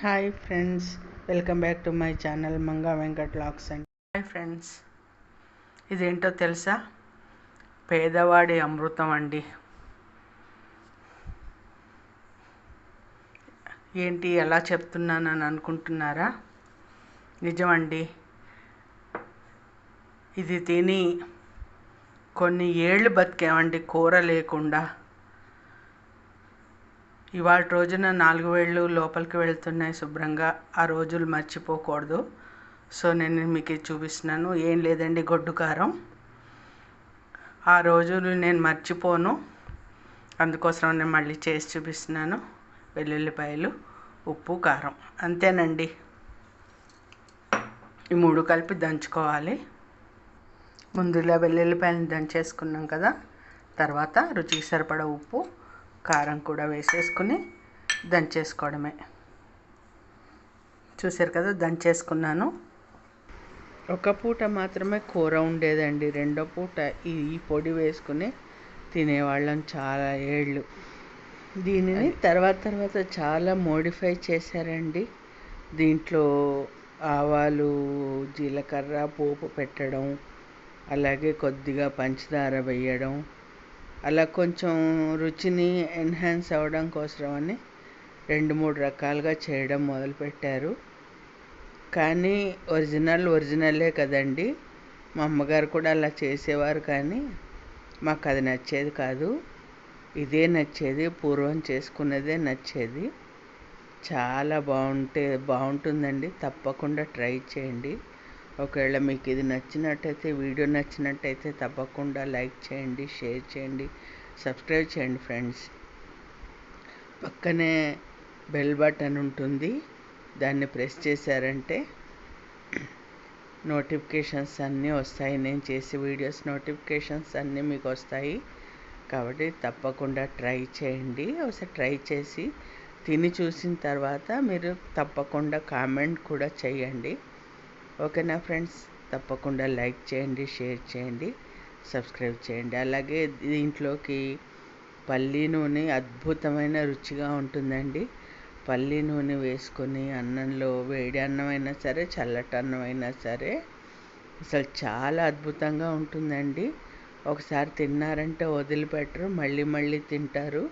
Hi friends welcome back to my channel Manga Venkat lakhs and hi friends ఇదేంటో తెలుసా? పేదవాడి అమృతం అండి. ఏంటి ఎలా చెప్తున్నానని అనుకుంటున్నారా? నిజమండి. ఇది తిని కొన్ని ఏళ్ళు బతికామండి కూర లేకుండా. ఇవాళ రోజున నాలుగు వేళ్ళు లోపలికి వెళ్తున్నాయి శుభ్రంగా. ఆ రోజులు మర్చిపోకూడదు. సో నేను మీకు చూపిస్తున్నాను. ఏం లేదండి గొడ్డు కారం. ఆ రోజులు నేను మర్చిపోను. అందుకోసం నేను మళ్ళీ చేసి చూపిస్తున్నాను. వెల్లుల్లిపాయలు ఉప్పు కారం. అంతేనండి. ఈ మూడు కలిపి దంచుకోవాలి. ముందుగా వెల్లుల్లిపాయలను దంచేసుకున్నాం కదా. తర్వాత రుచికి సరిపడా ఉప్పు కారం కూడా వేసేసుకుని దంచేసుకోవడమే. చూసారు కదా దంచేసుకున్నాను. ఒక పూట మాత్రమే కూర ఉండేదండి. రెండో పూట ఈ పొడి వేసుకుని తినేవాళ్ళం చాలా ఏళ్ళు. దీనిని తర్వాత తర్వాత చాలా మోడిఫై చేశారండి. దీంట్లో ఆవాలు జీలకర్ర పోపు పెట్టడం అలాగే కొద్దిగా పంచదార వేయడం అలా కొంచెం రుచిని ఎన్హాన్స్ అవ్వడం కోసమని రెండు మూడు రకాలుగా చేయడం మొదలుపెట్టారు. కానీ ఒరిజినల్ ఒరిజినలే కదండి. మా అమ్మగారు కూడా అలా చేసేవారు కానీ మాకు అది నచ్చేది కాదు. ఇదే నచ్చేది పూర్వం చేసుకున్నదే నచ్చేది. చాలా బాగుంటే బాగుంటుందండి. తప్పకుండా ట్రై చేయండి. ఒకవేళ మీకు ఇది నచ్చినట్టయితే వీడియో నచ్చినట్టయితే తప్పకుండా లైక్ చేయండి షేర్ చేయండి సబ్స్క్రైబ్ చేయండి ఫ్రెండ్స్. పక్కనే బెల్ బటన్ ఉంటుంది. దాన్ని ప్రెస్ చేశారంటే నోటిఫికేషన్స్ అన్నీ వస్తాయి. నేను చేసే వీడియోస్ నోటిఫికేషన్స్ అన్నీ మీకు వస్తాయి. కాబట్టి తప్పకుండా ట్రై చేయండి. ఒకసారి ట్రై చేసి తిని చూసిన తర్వాత మీరు తప్పకుండా కామెంట్ కూడా చేయండి. ఓకేనా ఫ్రెండ్స్ తప్పకుండా లైక్ చేయండి షేర్ చేయండి సబ్స్క్రైబ్ చేయండి. అలాగే దీంట్లోకి పల్లి నూనె అద్భుతమైన రుచిగా ఉంటుందండి. పల్లి నూనె వేసుకొని అన్నంలో వేడి అన్నం అయినా సరే చల్లటి అన్నమైనా సరే అసలు చాలా అద్భుతంగా ఉంటుందండి. ఒకసారి తిన్నారంటే వదిలిపెట్టరు మళ్ళీ మళ్ళీ తింటారు.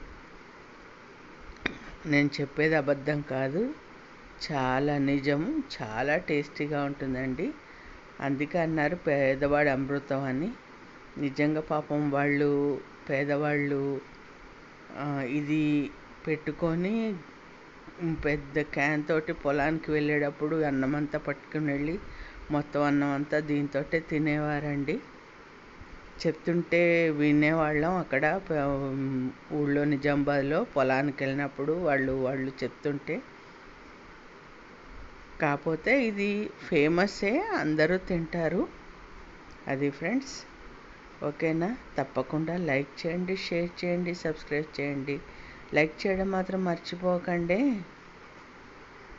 నేను చెప్పేది అబద్ధం కాదు. చాలా నిజం చాలా టేస్టీగా ఉంటుందండి. అందుకే అన్నారు పేదవాడి అమృతం అని. నిజంగా పాపం వాళ్ళు పేదవాళ్ళు ఇది పెట్టుకొని పెద్ద క్యాన్ తోటి పొలానికి వెళ్ళేటప్పుడు అన్నం అంతా పట్టుకుని వెళ్ళి మొత్తం అన్నం అంతా దీంతో తినేవారండి. చెప్తుంటే వినేవాళ్ళం అక్కడ ఊళ్ళో నిజామాబాద్లో పొలానికి వెళ్ళినప్పుడు వాళ్ళు వాళ్ళు చెప్తుంటే. కాకపోతే ఇది ఫేమస్సే అందరూ తింటారు. అది ఫ్రెండ్స్ ఓకేనా? తప్పకుండా లైక్ చేయండి షేర్ చేయండి సబ్స్క్రైబ్ చేయండి. లైక్ చేయడం మాత్రం మర్చిపోకండి.